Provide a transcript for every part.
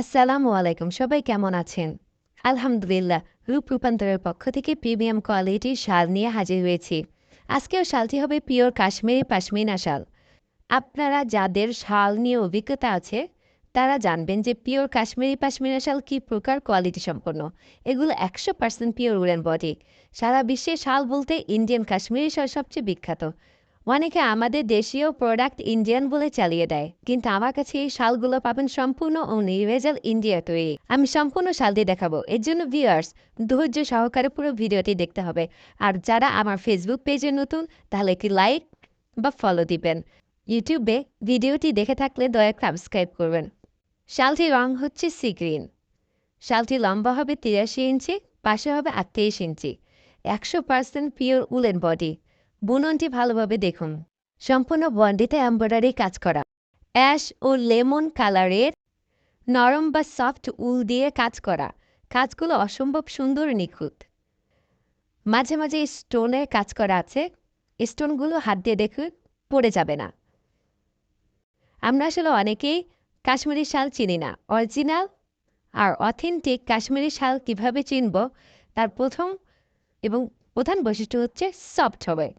আসসালামু আলাইকুম, সবাই কেমন আছেন? আলহামদুলিল্লাহ, রূপ রূপান্তরের পক্ষ থেকে প্রিমিয়াম কোয়ালিটির শাল নিয়ে হাজির হয়েছি। আজকেও শালটি হবে পিওর কাশ্মীরি পাশমিনা শাল। আপনারা যাদের শাল নিয়ে অভিজ্ঞতা আছে, তারা জানবেন যে পিওর কাশ্মীরি পাশমিনা শাল কী প্রকার কোয়ালিটি সম্পন্ন। এগুলো একশো পার্সেন্ট পিওর উলেন বডি। সারা বিশ্বে শাল বলতে ইন্ডিয়ান কাশ্মীরি শাল সবচেয়ে বিখ্যাত। অনেকে আমাদের দেশীয় প্রোডাক্ট ইন্ডিয়ান বলে চালিয়ে দেয়, কিন্তু আমার কাছে এই শালগুলো পাবেন সম্পূর্ণ ও নির্ভেজাল ইন্ডিয়া তৈরি। আমি সম্পূর্ণ শাল দিয়ে দেখাবো। এর জন্য ভিউয়ার্স ধৈর্য সহকারে পুরো ভিডিওটি দেখতে হবে। আর যারা আমার ফেসবুক পেজে নতুন, তাহলে একটি লাইক বা ফলো দিবেন। ইউটিউবে ভিডিওটি দেখে থাকলে দয়া সাবস্ক্রাইব করবেন। শালটির রং হচ্ছে সি গ্রিন শালটি লম্বা হবে তিরাশি ইঞ্চি, পাশে হবে আটত্রিশ ইঞ্চি। একশো পার্সেন্ট পিওর উলেন বডি বুননটি ভালোভাবে দেখুন। সম্পূর্ণ বন্ডিতে এম্ব্রয়ডারি কাজ করা। অ্যাশ ও লেমন কালারের নরম বা সফট উল দিয়ে কাজ করা। কাজগুলো অসম্ভব সুন্দর নিখুঁত। মাঝে মাঝে স্টোনে কাজ করা আছে। স্টোনগুলো হাত দিয়ে দেখুন পড়ে যাবে না। আমরা আসলে অনেকেই কাশ্মীরি শাল চিনি না। অরিজিনাল আর অথেন্টিক কাশ্মীরি শাল কীভাবে চিনব? তার প্রথম এবং প্রধান বৈশিষ্ট্য হচ্ছে সফট হবে।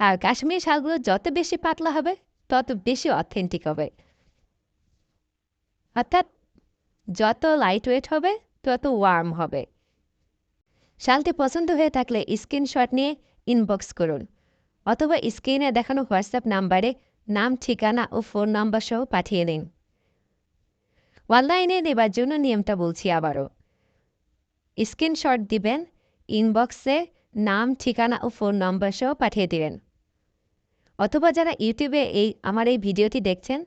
আর কাশ্মীরি শালগুলো যত বেশি পাতলা হবে, তত বেশি অথেন্টিক হবে। অর্থাৎ যত লাইট ওয়েট হবে, তত ওয়ার্ম হবে। শালটি পছন্দ হয়ে থাকলে স্ক্রিনশট নিয়ে ইনবক্স করুন, অথবা স্ক্রিনে দেখানো হোয়াটসঅ্যাপ নাম্বারে নাম, ঠিকানা ও ফোন নাম্বার সহ পাঠিয়ে দিন। অনলাইনে নেবার জন্য নিয়মটা বলছি আবারও। স্ক্রিনশট দিবেন ইনবক্সে নাম, ঠিকানা ও ফোন নম্বর সহ পাঠিয়ে দিবেন। অথবা যারা ইউটিউবে এই, আমার এই ভিডিওটি দেখছেন,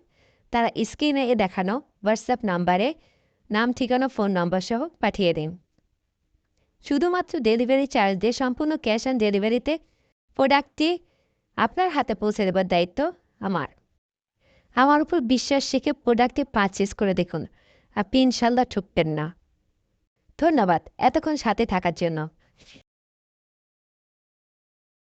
তারা স্ক্রিনে এ দেখানো হোয়াটসঅ্যাপ নাম্বারে নাম, ঠিকানা ফোন নম্বর সহ পাঠিয়ে দিন। শুধুমাত্র ডেলিভারি চার্জ দিয়ে সম্পূর্ণ ক্যাশ অন ডেলিভারিতে প্রোডাক্টটি আপনার হাতে পৌঁছে দেবার দায়িত্ব আমার। আমার উপর বিশ্বাস শিখে প্রোডাক্টটি পারচেস করে দেখুন। আপনি ইনশাল্লাহ ঠুকবেন না। ধন্যবাদ। এতক্ষণ সাথে থাকার জন্য।